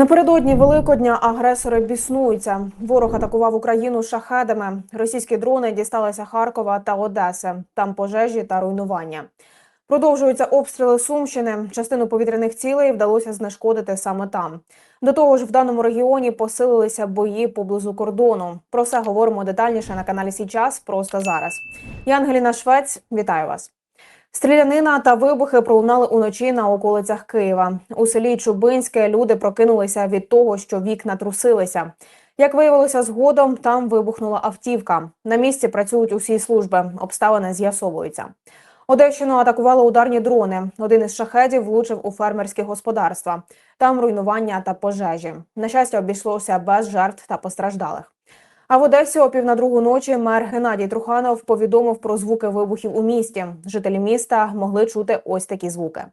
Напередодні Великодня агресори біснуються. Ворог атакував Україну шахедами. Російські дрони дісталися Харкова та Одеси. Там пожежі та руйнування. Продовжуються обстріли Сумщини. Частину повітряних цілей вдалося знешкодити саме там. До того ж, в даному регіоні посилилися бої поблизу кордону. Про все говоримо детальніше на каналі Січас. Просто зараз. Я Ангеліна Швець. Вітаю вас. Стрілянина та вибухи пролунали уночі на околицях Києва. У селі Чубинське люди прокинулися від того, що вікна трусилися. Як виявилося згодом, там вибухнула автівка. На місці працюють усі служби. Обставини з'ясовуються. Одещину атакували ударні дрони. Один із шахедів влучив у фермерські господарства. Там руйнування та пожежі. На щастя, обійшлося без жертв та постраждалих. А в Одесі о пів на другу ночі мер Геннадій Труханов повідомив про звуки вибухів у місті. Жителі міста могли чути ось такі звуки.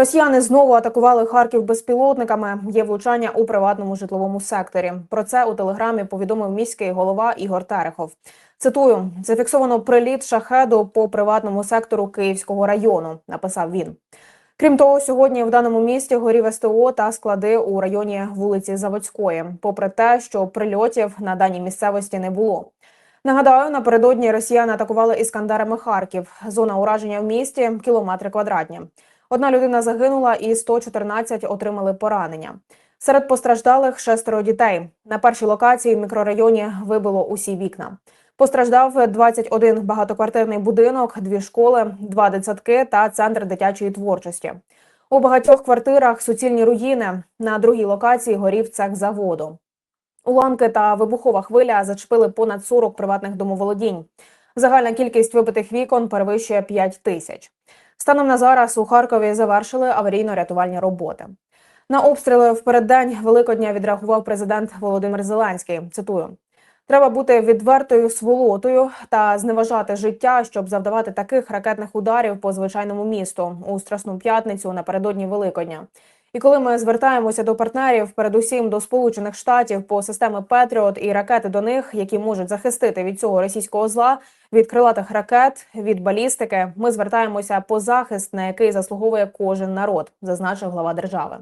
Росіяни знову атакували Харків безпілотниками. Є влучання у приватному житловому секторі. Про це у телеграмі повідомив міський голова Ігор Терехов. Цитую: зафіксовано приліт шахеду по приватному сектору Київського району. Написав він. Крім того, сьогодні в даному місті горів СТО та склади у районі вулиці Заводської, попри те, що прильотів на даній місцевості не було. Нагадаю, напередодні росіяни атакували іскандерами Харків. Зона ураження в місті кілометри квадратні. Одна людина загинула і 114 отримали поранення. Серед постраждалих шестеро дітей. На першій локації в мікрорайоні вибило усі вікна. Постраждав 21 багатоквартирний будинок, дві школи, два дитсадки та центр дитячої творчості. У багатьох квартирах суцільні руїни. На другій локації горів цех заводу. Уламки та вибухова хвиля зачепили понад 40 приватних домоволодінь. Загальна кількість вибитих вікон перевищує 5 тисяч. Станом на зараз у Харкові завершили аварійно-рятувальні роботи. На обстріли в переддень Великодня відреагував президент Володимир Зеленський. Цитую: треба бути відвертою сволотою та зневажати життя, щоб завдавати таких ракетних ударів по звичайному місту у Страсну п'ятницю напередодні Великодня. І коли ми звертаємося до партнерів, передусім до Сполучених Штатів по системи Петріот і ракети до них, які можуть захистити від цього російського зла, від крилатих ракет, від балістики, ми звертаємося по захист, на який заслуговує кожен народ, зазначив глава держави.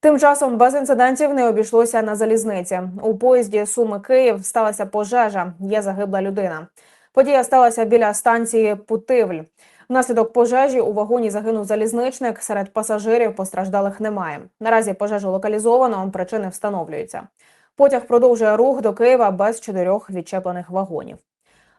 Тим часом без інцидентів не обійшлося на залізниці. У поїзді Суми Київ сталася пожежа. Є загибла людина. Подія сталася біля станції Путивль. Внаслідок пожежі у вагоні загинув залізничник. Серед пасажирів постраждалих немає. Наразі пожежу локалізовано, причини встановлюються. Потяг продовжує рух до Києва без чотирьох відчеплених вагонів.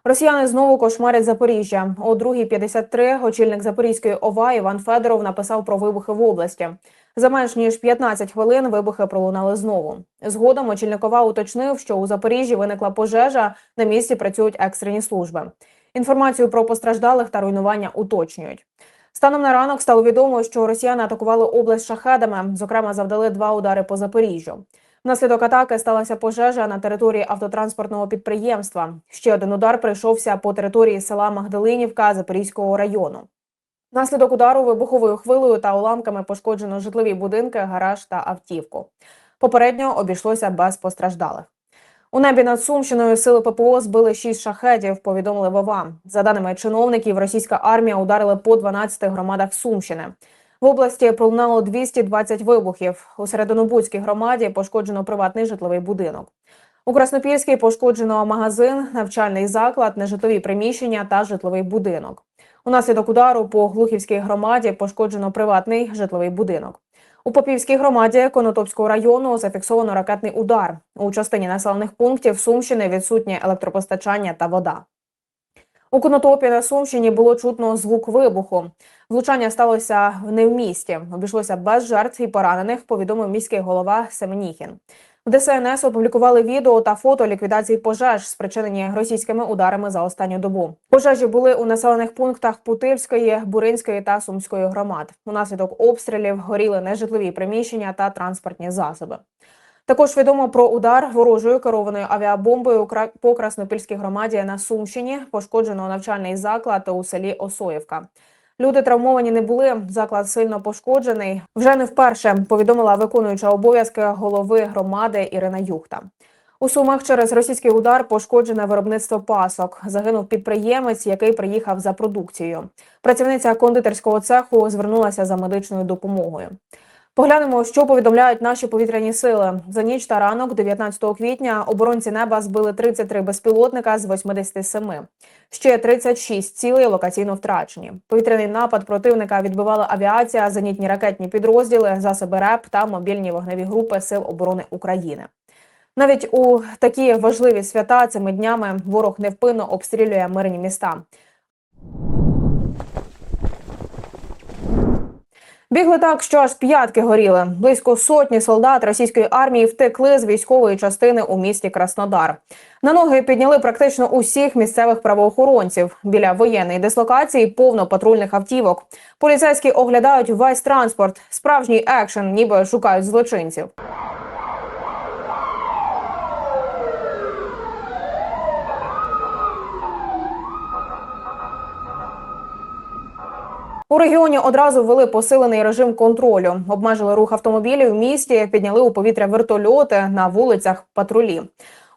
Росіяни знову кошмарять Запоріжжя. О 2.53 очільник Запорізької ОВА Іван Федоров написав про вибухи в області. За менш ніж 15 хвилин вибухи пролунали знову. Згодом очільник ОВА уточнив, що у Запоріжжі виникла пожежа. На місці працюють екстрені служби. Інформацію про постраждалих та руйнування уточнюють. Станом на ранок стало відомо, що росіяни атакували область шахедами. Зокрема, завдали два удари по Запоріжжю. Внаслідок атаки сталася пожежа на території автотранспортного підприємства. Ще один удар прийшовся по території села Магдалинівка Запорізького району. Внаслідок удару вибуховою хвилею та уламками пошкоджено житлові будинки, гараж та автівку. Попередньо обійшлося без постраждалих. У небі над Сумщиною сили ППО збили шість шахедів. Повідомили Вова. За даними чиновників, російська армія ударила по 12 громадах Сумщини. В області пролунало 220 вибухів. У Серединобудській громаді пошкоджено приватний житловий будинок. У Краснопільській пошкоджено магазин, навчальний заклад, нежитлові приміщення та житловий будинок. Унаслідок удару по Глухівській громаді пошкоджено приватний житловий будинок. У Попівській громаді Конотопського району зафіксовано ракетний удар. У частині населених пунктів Сумщини відсутнє електропостачання та вода. У Конотопі на Сумщині було чутно звук вибуху. Влучання сталося не в місті. Обійшлося без жертв і поранених, повідомив міський голова Семеніхін. В ДСНС опублікували відео та фото ліквідації пожеж, спричинені російськими ударами за останню добу. Пожежі були у населених пунктах Путильської, Буринської та Сумської громад. Унаслідок обстрілів горіли нежитлові приміщення та транспортні засоби. Також відомо про удар ворожою керованою авіабомбою по Краснопільській громаді на Сумщині. Пошкоджено навчальний заклад у селі Осоївка. Люди травмовані не були. Заклад сильно пошкоджений. Вже не вперше повідомила виконуюча обов'язки голови громади Ірина Юхта. У Сумах через російський удар пошкоджене виробництво пасок. Загинув підприємець, який приїхав за продукцією. Працівниця кондитерського цеху звернулася за медичною допомогою. Поглянемо, що повідомляють наші повітряні сили. За ніч та ранок, 19 квітня, оборонці неба збили 33 безпілотника з 87. Ще 36 цілей локаційно втрачені. Повітряний напад противника відбивала авіація, зенітні ракетні підрозділи, засоби РЕП та мобільні вогневі групи Сил оборони України. Навіть у такі важливі свята цими днями ворог невпинно обстрілює мирні міста. Бігли так, що аж п'ятки горіли. Близько сотні солдат російської армії втекли з військової частини у місті Краснодар. На ноги підняли практично усіх місцевих правоохоронців. Біля воєнної дислокації повно патрульних автівок. Поліцейські оглядають весь транспорт. Справжній екшен, ніби шукають злочинців. У регіоні одразу ввели посилений режим контролю, обмежили рух автомобілів в місті, підняли у повітря вертольоти на вулицях патрулі.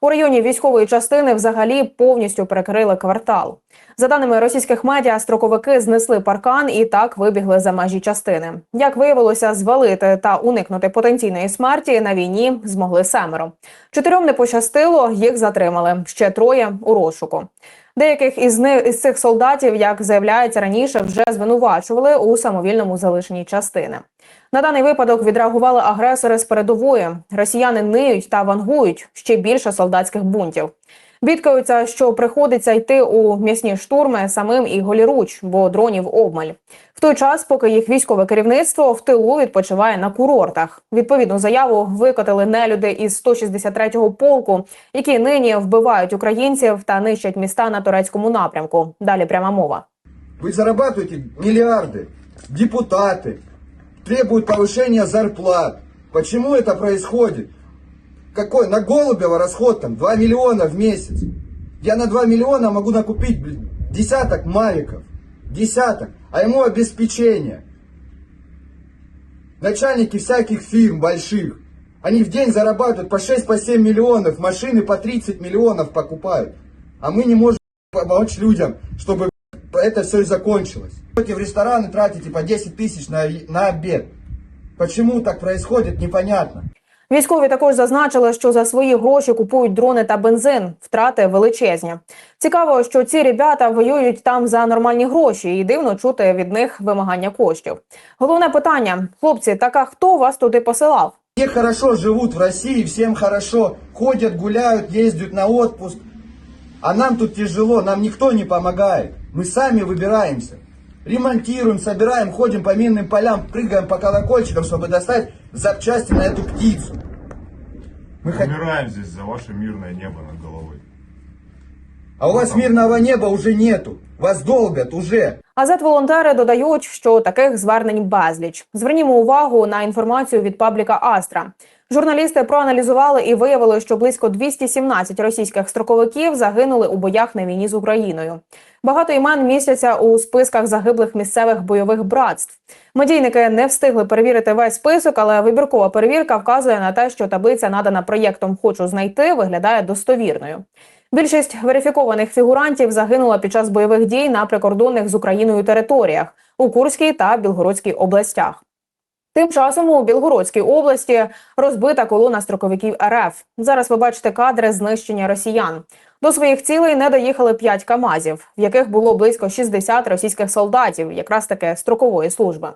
У районі військової частини взагалі повністю перекрили квартал. За даними російських медіа, строковики знесли паркан і так вибігли за межі частини. Як виявилося, звалити та уникнути потенційної смерті на війні змогли семеро. Чотирьом не пощастило, їх затримали. Ще троє у розшуку. Деяких із них із цих солдатів, як заявляється раніше, вже звинувачували у самовільному залишенні частини. На даний випадок відреагували агресори з передової. Росіяни ниють та вангують ще більше солдатських бунтів. Бідкаються, що приходиться йти у м'ясні штурми самим і голіруч, бо дронів обмаль. В той час, поки їх військове керівництво в тилу відпочиває на курортах. Відповідну заяву викотили нелюди із 163-го полку, які нині вбивають українців та нищать міста на турецькому напрямку. Далі пряма мова. Вы зарабатываете миллиарды. Депутаты требуют повышения зарплат. Почему это происходит? Какой? На Голубева расход там 2 миллиона в месяц. Я на 2 миллиона могу накупить блин, десяток мавиков. Десяток. А ему обеспечение. Начальники всяких фирм больших. Они в день зарабатывают по 6-7 по 7 миллионов. Машины по 30 миллионов покупают. А мы не можем помочь людям, чтобы это все и закончилось. Ходите в рестораны, тратите по 10 тысяч на, на обед. Почему так происходит, непонятно. Військові також зазначили, що за свої гроші купують дрони та бензин. Втрати величезні. Цікаво, що ці ребята воюють там за нормальні гроші, і дивно чути від них вимагання коштів. Головне питання: хлопці, так а хто вас туди посилав? Все хорошо живут в России, всем хорошо. Ходят, гуляют, ездят на отпуск. А нам тут тяжело, нам никто не помогает. Мы сами выбираемся Ремонтируем, собираем, ходим по минным полям, прыгаем по колокольчикам, чтобы достать запчасти на эту птицу. Мы хот- Умираем здесь за ваше мирное небо над головой. А у вас мирного неба уже нету. Вас долбят уже. Азет-волонтери додають, що таких звернень безліч. Звернімо увагу на інформацію від пабліка Астра. Журналісти проаналізували і виявили, що близько 217 російських строковиків загинули у боях на війні з Україною. Багато імен містяться у списках загиблих місцевих бойових братств. Медійники не встигли перевірити весь список, але вибіркова перевірка вказує на те, що таблиця, надана проєктом Хочу знайти, виглядає достовірною. Більшість верифікованих фігурантів загинула під час бойових дій на прикордонних з Україною територіях у Курській та Білгородській областях. Тим часом у Білгородській області розбита колона строковиків РФ. Зараз ви бачите кадри знищення росіян. До своїх цілей не доїхали 5 камазів, в яких було близько 60 російських солдатів, якраз таки строкової служби.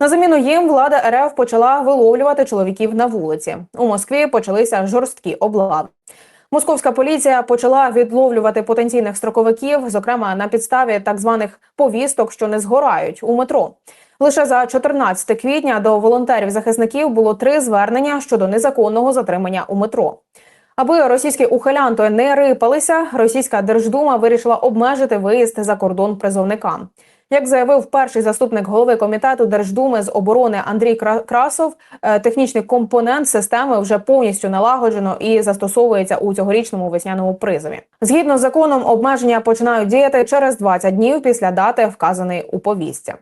На заміну їм влада РФ почала виловлювати чоловіків на вулиці. У Москві почалися жорсткі облави. Московська поліція почала відловлювати потенційних строковиків, зокрема на підставі так званих повісток, що не згорають у метро. Лише за 14 квітня до волонтерів-захисників було три звернення щодо незаконного затримання у метро. Аби російські ухилянти не рипалися, російська держдума вирішила обмежити виїзд за кордон призовникам. Як заявив перший заступник голови комітету Держдуми з оборони Андрій Кра- Красов, е, технічний компонент системи вже повністю налагоджено і застосовується у цьогорічному весняному призові. Згідно з законом, обмеження починають діяти через 20 днів після дати, вказаної у повістці.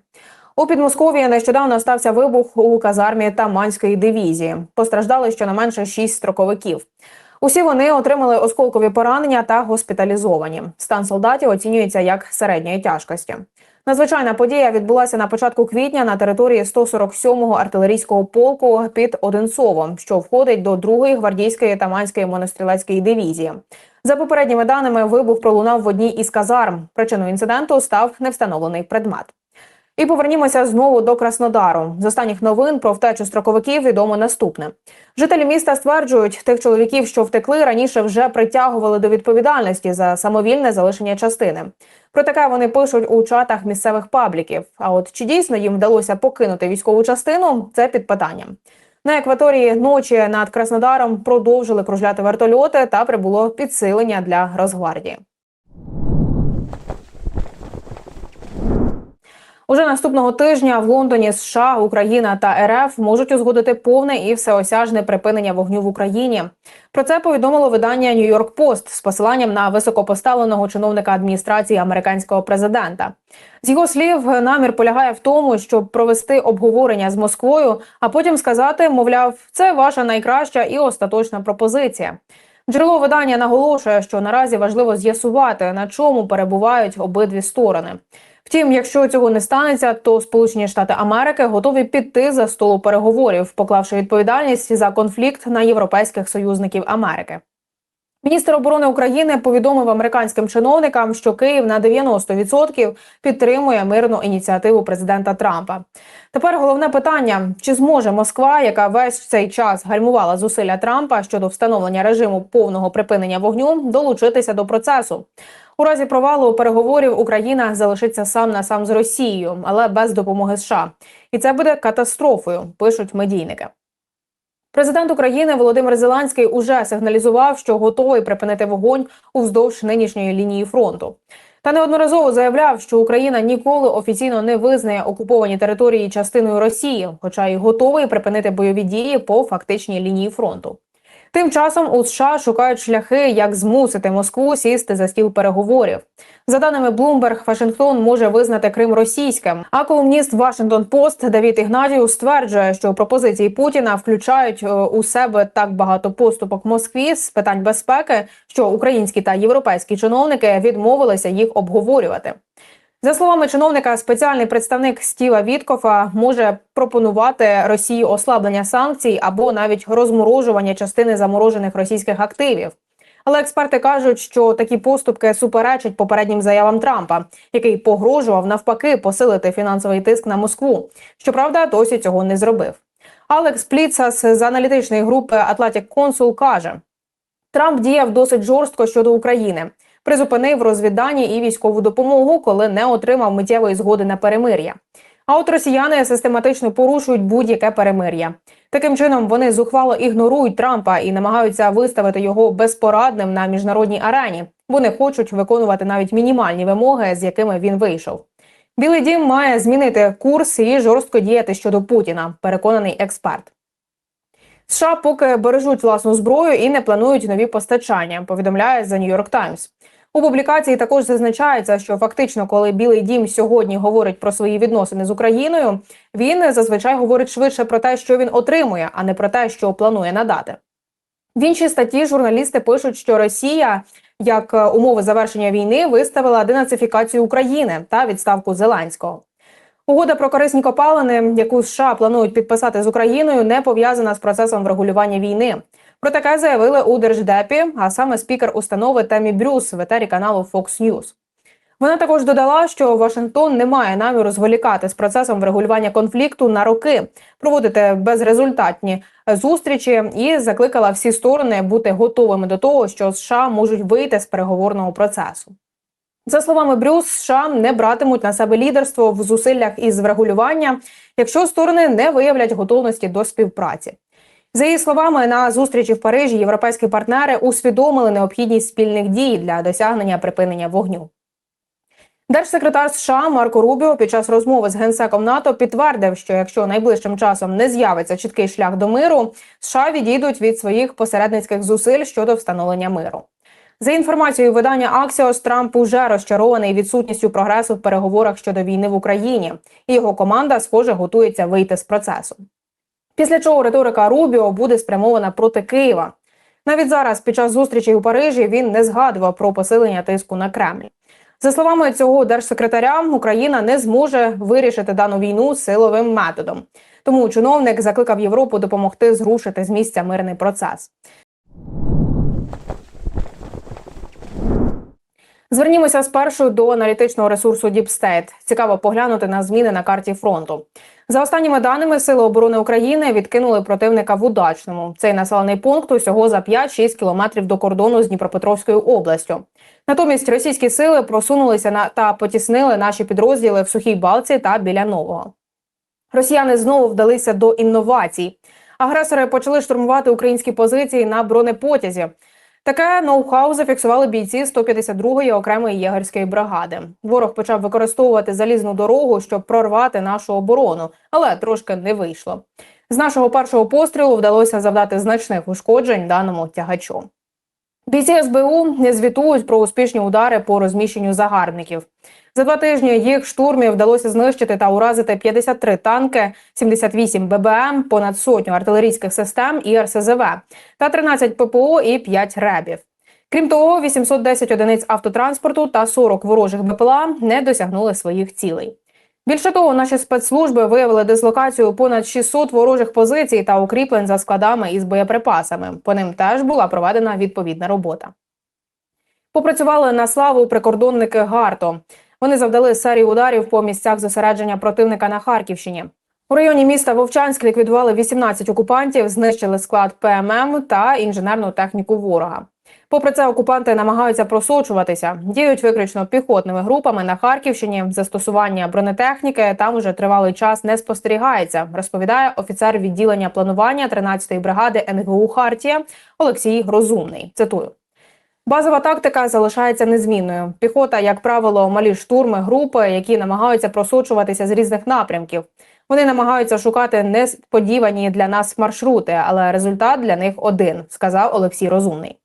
У Підмосков'ї нещодавно стався вибух у казармі Таманської дивізії. Постраждали щонайменше шість строковиків. Усі вони отримали осколкові поранення та госпіталізовані. Стан солдатів оцінюється як середньої тяжкості. Надзвичайна подія відбулася на початку квітня на території 147-го артилерійського полку під Одинцовом, що входить до 2-ї гвардійської Таманської монострілецької дивізії. За попередніми даними, вибух пролунав в одній із казарм. Причиною інциденту став невстановлений предмет. І повернімося знову до Краснодару. З останніх новин про втечу строковиків відомо наступне. Жителі міста стверджують, тих чоловіків, що втекли, раніше вже притягували до відповідальності за самовільне залишення частини. Про таке вони пишуть у чатах місцевих пабліків. А от чи дійсно їм вдалося покинути військову частину, це під питанням. На екваторії ночі над Краснодаром продовжили кружляти вертольоти та прибуло підсилення для Росгвардії. Уже наступного тижня в Лондоні США, Україна та РФ можуть узгодити повне і всеосяжне припинення вогню в Україні. Про це повідомило видання York Post з посиланням на високопоставленого чиновника адміністрації американського президента. З його слів, намір полягає в тому, щоб провести обговорення з Москвою, а потім сказати, мовляв, це ваша найкраща і остаточна пропозиція. Джерело видання наголошує, що наразі важливо з'ясувати, на чому перебувають обидві сторони. Втім, якщо цього не станеться, то Сполучені Штати Америки готові піти за столу переговорів, поклавши відповідальність за конфлікт на європейських союзників Америки. Міністр оборони України повідомив американським чиновникам, що Київ на 90% підтримує мирну ініціативу президента Трампа. Тепер головне питання: чи зможе Москва, яка весь цей час гальмувала зусилля Трампа щодо встановлення режиму повного припинення вогню, долучитися до процесу? У разі провалу переговорів Україна залишиться сам на сам з Росією, але без допомоги США. І це буде катастрофою, пишуть медійники. Президент України Володимир Зеленський уже сигналізував, що готовий припинити вогонь уздовж нинішньої лінії фронту. Та неодноразово заявляв, що Україна ніколи офіційно не визнає окуповані території частиною Росії, хоча й готовий припинити бойові дії по фактичній лінії фронту. Тим часом у США шукають шляхи, як змусити Москву сісти за стіл переговорів. За даними Bloomberg, Вашингтон може визнати Крим російським. А колумніст Washington Post Давід Ігнатіус стверджує, що пропозиції Путіна включають е, у себе так багато поступок Москві з питань безпеки, що українські та європейські чиновники відмовилися їх обговорювати. За словами чиновника, спеціальний представник Стіва Віткофа може пропонувати Росії ослаблення санкцій або навіть розморожування частини заморожених російських активів. Але експерти кажуть, що такі поступки суперечать попереднім заявам Трампа, який погрожував навпаки посилити фінансовий тиск на Москву. Щоправда, досі цього не зробив. Алекс Пліцас з аналітичної групи Atlantic Consul каже: Трамп діяв досить жорстко щодо України призупинив розвіддані і військову допомогу, коли не отримав миттєвої згоди на перемир'я. А от росіяни систематично порушують будь-яке перемир'я. Таким чином вони зухвало ігнорують Трампа і намагаються виставити його безпорадним на міжнародній арені, бо не хочуть виконувати навіть мінімальні вимоги, з якими він вийшов. Білий дім має змінити курс і жорстко діяти щодо Путіна, переконаний експерт. США поки бережуть власну зброю і не планують нові постачання. Повідомляє The New York Times. У публікації також зазначається, що фактично, коли Білий Дім сьогодні говорить про свої відносини з Україною, він зазвичай говорить швидше про те, що він отримує, а не про те, що планує надати. В іншій статті журналісти пишуть, що Росія, як е, умови завершення війни, виставила денацифікацію України та відставку Зеленського. Угода про корисні копалини, яку США планують підписати з Україною, не пов'язана з процесом врегулювання війни. Про таке заявили у держдепі, а саме спікер установи Темі Брюс в етері каналу Fox News. Вона також додала, що Вашингтон не має наміру зволікати з процесом врегулювання конфлікту на роки, проводити безрезультатні зустрічі і закликала всі сторони бути готовими до того, що США можуть вийти з переговорного процесу. За словами Брюс, США не братимуть на себе лідерство в зусиллях із врегулювання, якщо сторони не виявлять готовності до співпраці. За її словами, на зустрічі в Парижі європейські партнери усвідомили необхідність спільних дій для досягнення припинення вогню. Держсекретар США Марко Рубіо під час розмови з генсеком НАТО підтвердив, що якщо найближчим часом не з'явиться чіткий шлях до миру, США відійдуть від своїх посередницьких зусиль щодо встановлення миру. За інформацією видання Axios, Трамп уже розчарований відсутністю прогресу в переговорах щодо війни в Україні, і його команда, схоже, готується вийти з процесу. Після чого риторика Рубіо буде спрямована проти Києва. Навіть зараз, під час зустрічі у Парижі, він не згадував про посилення тиску на Кремль. За словами цього держсекретаря, Україна не зможе вирішити дану війну силовим методом. Тому чиновник закликав Європу допомогти зрушити з місця мирний процес. Звернімося спершу до аналітичного ресурсу State. Цікаво поглянути на зміни на карті фронту. За останніми даними, Сили оборони України відкинули противника в удачному. Цей населений пункт усього за 5-6 кілометрів до кордону з Дніпропетровською областю. Натомість російські сили просунулися на та потіснили наші підрозділи в Сухій Балці та біля Нового. Росіяни знову вдалися до інновацій. Агресори почали штурмувати українські позиції на бронепотязі. Таке ноу-хау зафіксували бійці 152-ї окремої єгерської бригади. Ворог почав використовувати залізну дорогу, щоб прорвати нашу оборону, але трошки не вийшло. З нашого першого пострілу вдалося завдати значних ушкоджень даному тягачу. Бійці СБУ не звітують про успішні удари по розміщенню загарбників. За два тижні їх штурмів вдалося знищити та уразити 53 танки, 78 ББМ, понад сотню артилерійських систем і РСЗВ та 13 ППО і 5 ребів. Крім того, 810 одиниць автотранспорту та 40 ворожих БПЛА не досягнули своїх цілей. Більше того, наші спецслужби виявили дислокацію понад 600 ворожих позицій та укріплень за складами із боєприпасами. По ним теж була проведена відповідна робота. Попрацювали на славу прикордонники ГАРТО. Вони завдали серію ударів по місцях зосередження противника на Харківщині. У районі міста Вовчанськ ліквідували 18 окупантів, знищили склад ПММ та інженерну техніку ворога. Попри це, окупанти намагаються просочуватися, діють виключно піхотними групами на Харківщині. Застосування бронетехніки там уже тривалий час не спостерігається, розповідає офіцер відділення планування 13-ї бригади НГУ Хартія Олексій Розумний. Цитую. Базова тактика залишається незмінною. Піхота, як правило, малі штурми, групи, які намагаються просочуватися з різних напрямків. Вони намагаються шукати несподівані для нас маршрути, але результат для них один, сказав Олексій Розумний.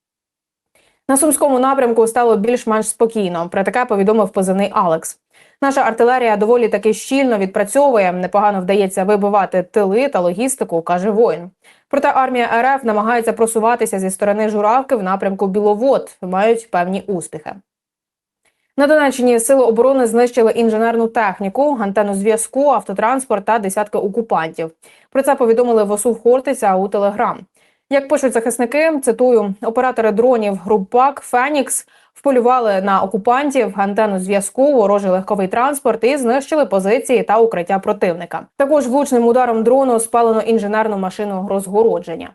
На сумському напрямку стало більш-менш спокійно. Про таке повідомив позивний Алекс. Наша артилерія доволі таки щільно відпрацьовує. Непогано вдається вибивати тили та логістику, каже воїн. Проте армія РФ намагається просуватися зі сторони журавки в напрямку Біловод. Мають певні успіхи. На Донеччині сили оборони знищили інженерну техніку, антенну зв'язку, автотранспорт та десятки окупантів. Про це повідомили в ОСУ Хортиця у Телеграм. Як пишуть захисники, цитую, оператори дронів груп ПАК Фенікс вполювали на окупантів антенну зв'язку, ворожий легковий транспорт і знищили позиції та укриття противника. Також влучним ударом дрону спалено інженерну машину розгородження.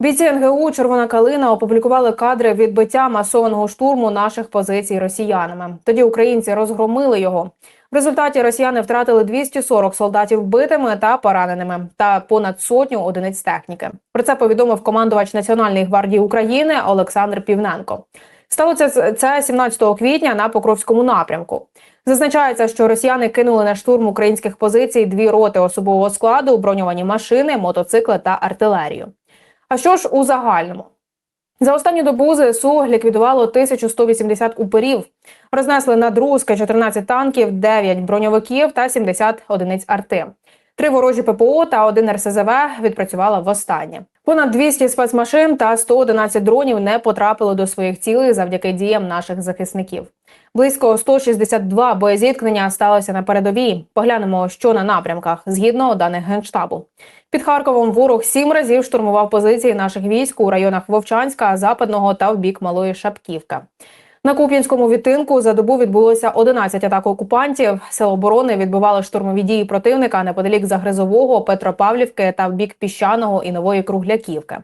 Бійці НГУ Червона калина опублікували кадри відбиття масованого штурму наших позицій росіянами. Тоді українці розгромили його. В результаті росіяни втратили 240 солдатів вбитими та пораненими та понад сотню одиниць техніки. Про це повідомив командувач Національної гвардії України Олександр Півненко. Сталося це 17 квітня на Покровському напрямку. Зазначається, що росіяни кинули на штурм українських позицій дві роти особового складу, броньовані машини, мотоцикли та артилерію. А що ж у загальному? За останню добу ЗСУ ліквідувало 1180 уперів. рознесли на друзки 14 танків, 9 броньовиків та 70 одиниць арти. Три ворожі ППО та один РСЗВ відпрацювала востаннє. Понад 200 спецмашин та 111 дронів не потрапили до своїх цілей завдяки діям наших захисників. Близько 162 боєзіткнення сталося на передовій. Поглянемо, що на напрямках згідно даних генштабу. Під Харковом ворог сім разів штурмував позиції наших військ у районах Вовчанська, Западного та в бік Малої Шапківка. На Куп'янському відтинку за добу відбулося 11 атак окупантів. Сил оборони відбивали штурмові дії противника неподалік Загризового, Петропавлівки та в бік Піщаного і Нової Кругляківки.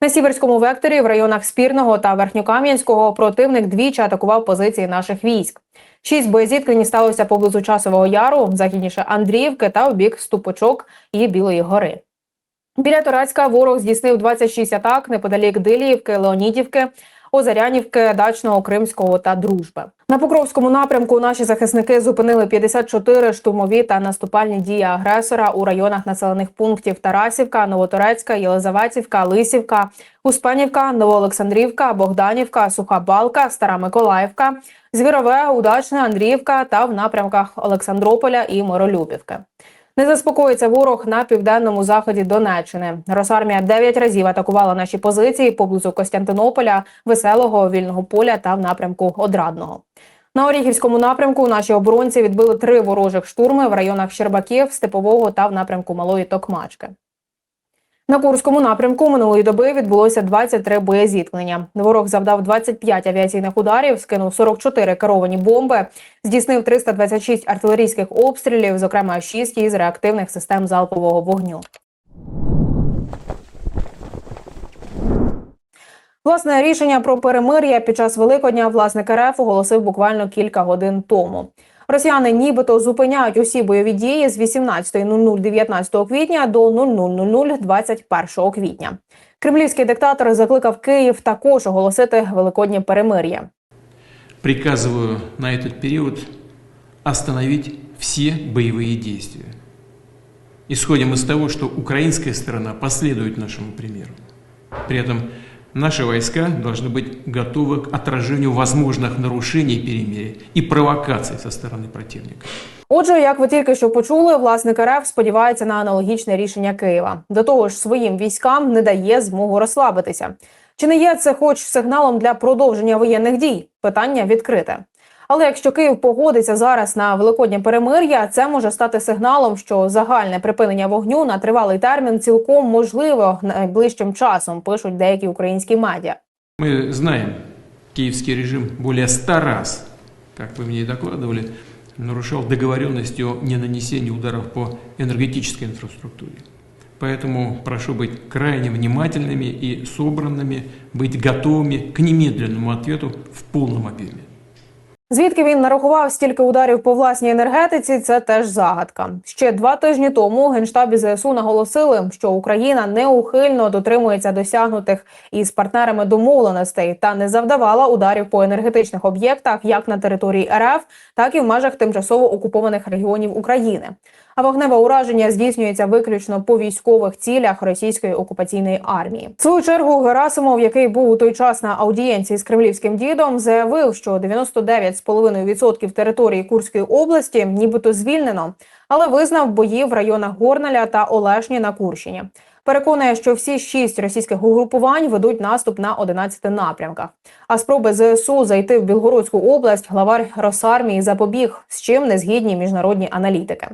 На сіверському векторі в районах Спірного та Верхньокам'янського противник двічі атакував позиції наших військ. Шість боєзіткнень сталося поблизу часового яру, західніше Андріївки та в бік Ступочок і Білої гори. Біля Турецька ворог здійснив 26 атак неподалік Диліївки, Леонідівки. Озарянівки, Дачного, Кримського та Дружби. На Покровському напрямку наші захисники зупинили 54 штурмові та наступальні дії агресора у районах населених пунктів Тарасівка, Новоторецька, Єлизаветівка, Лисівка, Успенівка, Новоолександрівка, Богданівка, Суха Балка, Стара Миколаївка, Звірове, Удачне, Андріївка та в напрямках Олександрополя і Миролюбівки. Не заспокоїться ворог на південному заході Донеччини. Росармія дев'ять разів атакувала наші позиції поблизу Костянтинополя, Веселого, Вільного поля та в напрямку Одрадного. На Оріхівському напрямку наші оборонці відбили три ворожих штурми в районах Щербаків, Степового та в напрямку Малої Токмачки. На Курському напрямку минулої доби відбулося 23 боєзіткнення. Ворог завдав 25 авіаційних ударів, скинув 44 керовані бомби, здійснив 326 артилерійських обстрілів, зокрема 6 із реактивних систем залпового вогню. Власне рішення про перемир'я під час Великодня власник РФ оголосив буквально кілька годин тому. Росіяни нібито зупиняють усі бойові дії з 18.00 19 квітня до 00.00 21 квітня. Кремлівський диктатор закликав Київ також оголосити великоднє перемир'я. Приказываю на этот период остановить все боевые действия. Исходим из того, что украинская сторона последует нашему примеру. При этом наши войска должны быть готовы к отражению возможных нарушений перемирия и провокаций со стороны противника. Отже, як ви тільки що почули, власник РФ сподівається на аналогічне рішення Києва. До того ж, своїм військам не дає змогу розслабитися. Чи не є це хоч сигналом для продовження воєнних дій? Питання відкрите. Але якщо Київ погодиться зараз на великоднє перемир'я, це може стати сигналом, що загальне припинення вогню на тривалий термін цілком можливо найближчим часом, пишуть деякі українські медіа. Мы знаем, киевский режим более ста раз, как вы мне и докладывали, нарушал договоренности о ненанесении ударов по энергетической инфраструктуре. Поэтому прошу быть крайне внимательными и собранными, быть готовыми к немедленному ответу в полном объеме. Звідки він нарахував стільки ударів по власній енергетиці, це теж загадка. Ще два тижні тому генштабі ЗСУ наголосили, що Україна неухильно дотримується досягнутих із партнерами домовленостей та не завдавала ударів по енергетичних об'єктах як на території РФ, так і в межах тимчасово окупованих регіонів України. А вогневе ураження здійснюється виключно по військових цілях російської окупаційної армії. В свою чергу Герасимов, який був у той час на аудієнції з кремлівським дідом, заявив, що 99,5% території Курської області нібито звільнено, але визнав бої в районах Горналя та Олешні на Курщині. Переконує, що всі шість російських угрупувань ведуть наступ на 11 напрямках. А спроби ЗСУ зайти в Білгородську область главар Росармії запобіг, з чим не згідні міжнародні аналітики.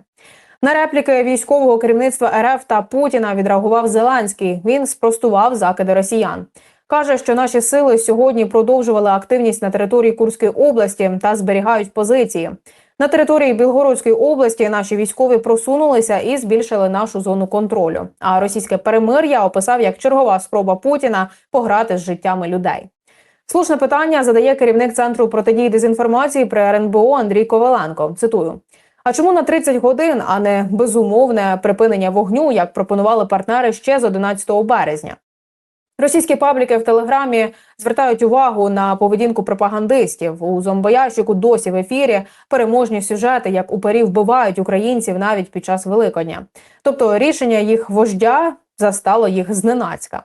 На репліки військового керівництва РФ та Путіна відреагував Зеленський. Він спростував закиди росіян. Каже, що наші сили сьогодні продовжували активність на території Курської області та зберігають позиції. На території Білгородської області наші військові просунулися і збільшили нашу зону контролю. А російське перемир'я описав як чергова спроба Путіна пограти з життями людей. Слушне питання задає керівник центру протидії дезінформації при РНБО Андрій Коваленко. Цитую. А чому на 30 годин, а не безумовне припинення вогню, як пропонували партнери ще з 11 березня? Російські пабліки в телеграмі звертають увагу на поведінку пропагандистів у зомбоящику. Досі в ефірі переможні сюжети, як упері вбивають українців навіть під час Великодня. Тобто рішення їх вождя застало їх зненацька.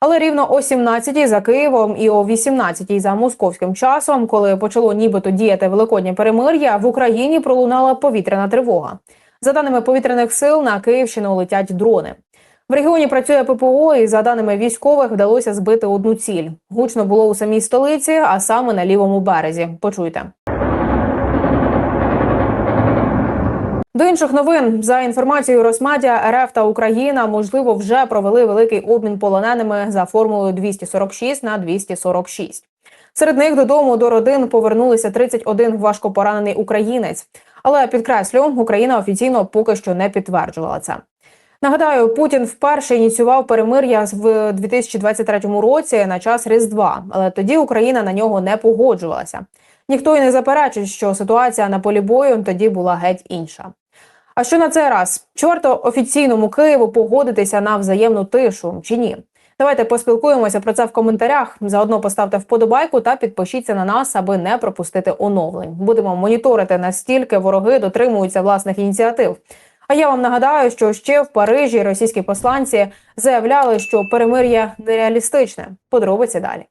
Але рівно о 17-й за Києвом і о 18-й за московським часом, коли почало нібито діяти великоднє перемир'я, в Україні пролунала повітряна тривога. За даними повітряних сил, на Київщину летять дрони. В регіоні працює ППО, і за даними військових, вдалося збити одну ціль. Гучно було у самій столиці, а саме на лівому березі. Почуйте. До інших новин за інформацією Росмадія, РФ та Україна можливо вже провели великий обмін полоненими за формулою 246 на 246. Серед них додому до родин повернулися 31 важко поранений українець. Але підкреслю, Україна офіційно поки що не підтверджувала це. Нагадаю, Путін вперше ініціював перемир'я в 2023 році на час Різдва, але тоді Україна на нього не погоджувалася. Ніхто й не заперечить, що ситуація на полі бою тоді була геть інша. А що на цей раз? Чи варто офіційному Києву погодитися на взаємну тишу чи ні? Давайте поспілкуємося про це в коментарях. Заодно поставте вподобайку та підпишіться на нас, аби не пропустити оновлень. Будемо моніторити настільки вороги дотримуються власних ініціатив. А я вам нагадаю, що ще в Парижі російські посланці заявляли, що перемир'я нереалістичне. Подробиці далі.